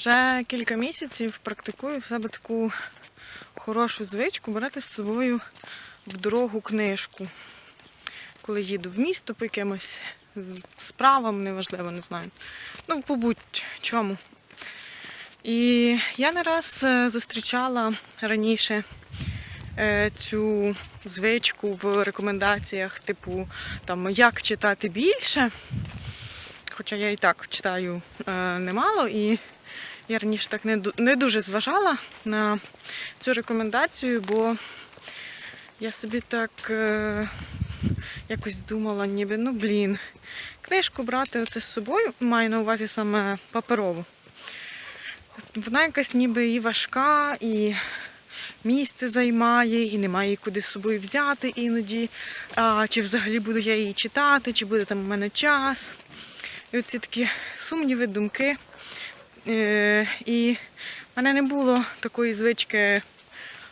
Вже кілька місяців практикую в себе таку хорошу звичку брати з собою в дорогу книжку. Коли їду в місто по якимось справам, неважливо, не знаю. Ну, по будь-чому. І я не раз е, зустрічала раніше е, цю звичку в рекомендаціях, типу, там, як читати більше. Хоча я і так читаю е, немало, і я раніше так не, не дуже зважала на цю рекомендацію, бо я собі так е, якось думала, ніби, ну блін, книжку брати оце з собою, маю на увазі саме паперову. Вона якась ніби і важка, і місце займає, і немає її куди з собою взяти іноді. А, чи взагалі буду я її читати, чи буде там у мене час. І оці такі сумніви, думки. Е, і в мене не було такої звички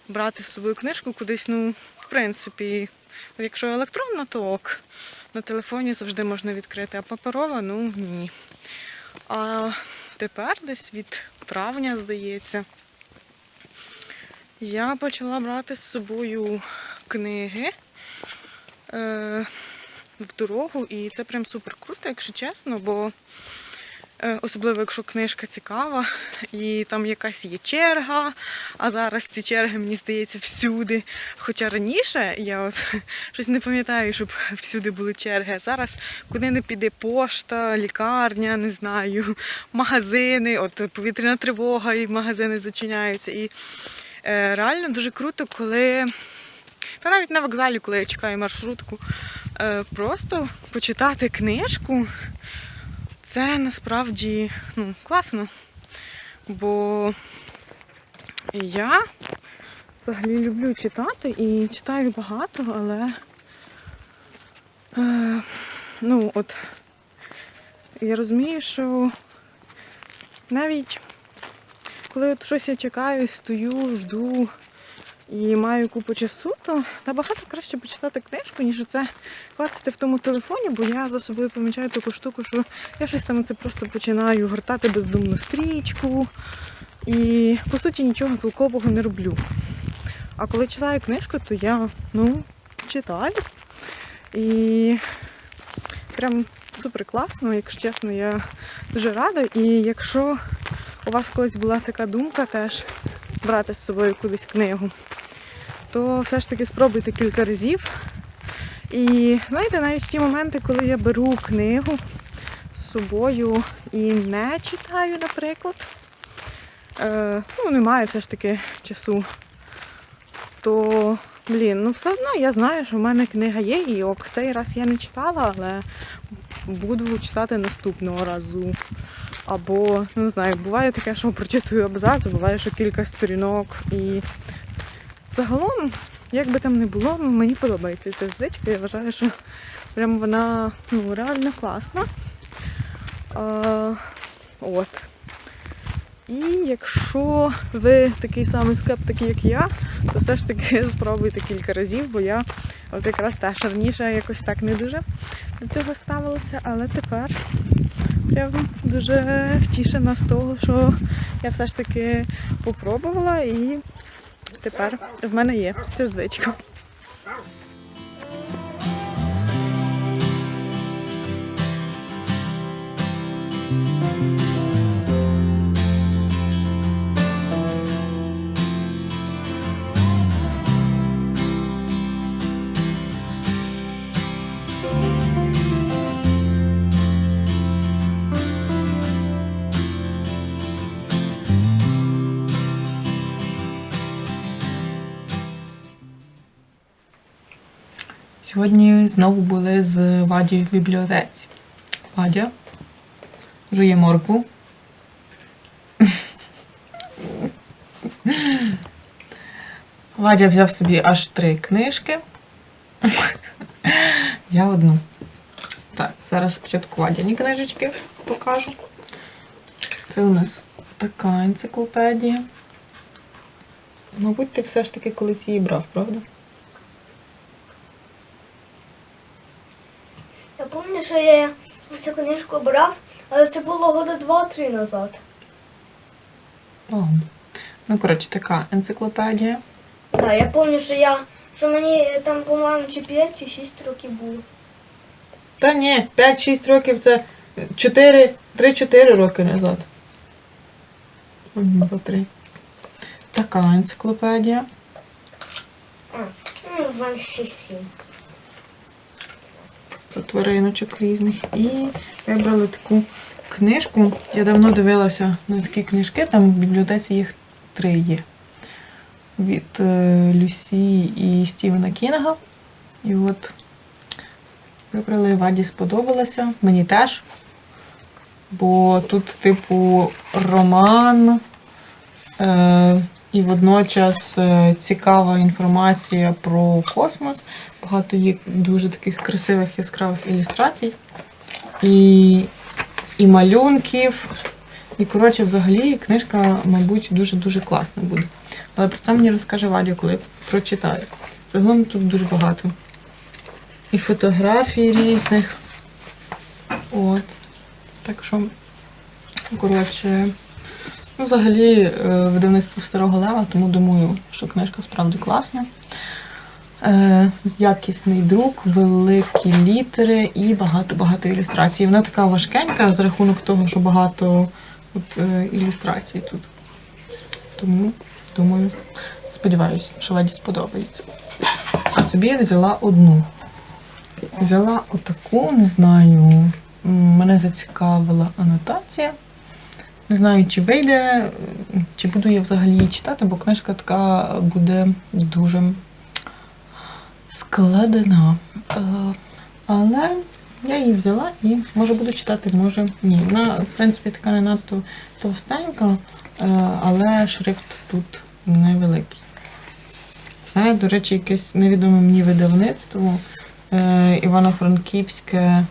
брати з собою книжку кудись, ну, в принципі, якщо електронна, то ок. На телефоні завжди можна відкрити, а паперова, ну ні. А тепер десь від травня, здається, я почала брати з собою книги е, в дорогу, і це прям супер круто, якщо чесно, бо особливо якщо книжка цікава, і там якась є черга, а зараз ці черги, мені здається, всюди. Хоча раніше я от щось не пам'ятаю, щоб всюди були черги. А зараз куди не піде пошта, лікарня, не знаю, магазини, от повітряна тривога, і магазини зачиняються. І е, реально дуже круто, коли. Та навіть на вокзалі, коли я чекаю маршрутку, е, просто почитати книжку, це насправді ну, класно. Бо я взагалі люблю читати і читаю багато, але е, ну от я розумію, що навіть коли от щось я чекаю, стою, жду і маю купу часу, то набагато краще почитати книжку, ніж це клацати в тому телефоні, бо я за собою помічаю таку штуку, що я щось там це просто починаю гортати бездумну стрічку і по суті нічого толкового не роблю. А коли читаю книжку, то я ну, читаю. І прям супер класно, якщо чесно, я дуже рада. І якщо у вас колись була така думка теж брати з собою кудись книгу, то все ж таки спробуйте кілька разів. І знаєте, навіть ті моменти, коли я беру книгу з собою і не читаю, наприклад, е, ну, немає все ж таки часу, то, блін, ну все одно я знаю, що в мене книга є, і ок, цей раз я не читала, але буду читати наступного разу. Або, ну не знаю, буває таке, що прочитую абзац, буває, що кілька сторінок. І загалом, як би там не було, мені подобається ця звичка. Я вважаю, що прям вона ну, реально класна. А, от. І якщо ви такий самий скептик, як я, то все ж таки спробуйте кілька разів, бо я от якраз теж раніше якось так не дуже до цього ставилася, але тепер прям дуже втішена з того, що я все ж таки попробувала і тепер в мене є ця звичка. Сьогодні знову були з Вадією в бібліотеці. Вадя жує моркву. Вадя взяв собі аж три книжки. Я одну. Так, зараз спочатку Вадяні книжечки покажу. Це у нас така енциклопедія. Мабуть, ти все ж таки колись її брав, правда? Я пам'ятаю, що я цю книжку брав, але це було года два-три назад. Богом. Ну, коротше, така енциклопедія. Да, я пам'ятаю, що я, що мені там, по-моєму, чи 5 чи 6 років було. Та ні, 5-6 років це 4, 3-4 роки назад. Один, три. Така енциклопедія. А, ну, значить 6-7. Про твариночок різних. І вибрали таку книжку. Я давно дивилася на такі книжки, там в бібліотеці їх три є. Від е, Люсі і Стівена Кінга. І от вибрали, Ваді сподобалося. Мені теж. Бо тут, типу, роман. Е, і водночас е, цікава інформація про космос. Багато є дуже таких красивих яскравих ілюстрацій. І, і малюнків. І, коротше, взагалі книжка, мабуть, дуже-дуже класна буде. Але про це мені розкаже Вадя, коли прочитаю. Загалом тут дуже багато. І фотографій різних. От. Так що, коротше, ну, взагалі, е, видавництво старого лева, тому думаю, що книжка справді класна. Е, якісний друк, великі літери і багато-багато ілюстрацій. Вона така важкенька за рахунок того, що багато от, е, ілюстрацій тут. Тому, думаю, сподіваюся, що Леді сподобається. А собі я взяла одну. Взяла отаку, не знаю, мене зацікавила анотація. Не знаю, чи вийде, чи буду я взагалі її читати, бо книжка така буде дуже складена. Е, Але я її взяла і може буду читати, може ні. Вона, в принципі, така не надто товстенька, е, але шрифт тут невеликий. Це, до речі, якесь невідоме мені видавництво е, Івано-Франківське.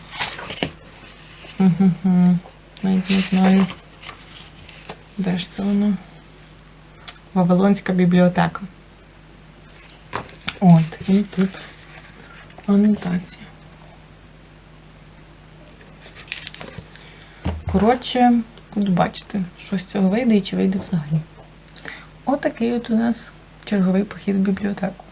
Навіть не знаю. Де ж це воно? Вавилонська бібліотека. От, і тут анотація. Коротше, буду бачити, що з цього вийде і чи вийде взагалі. Отакий от у нас черговий похід в бібліотеку.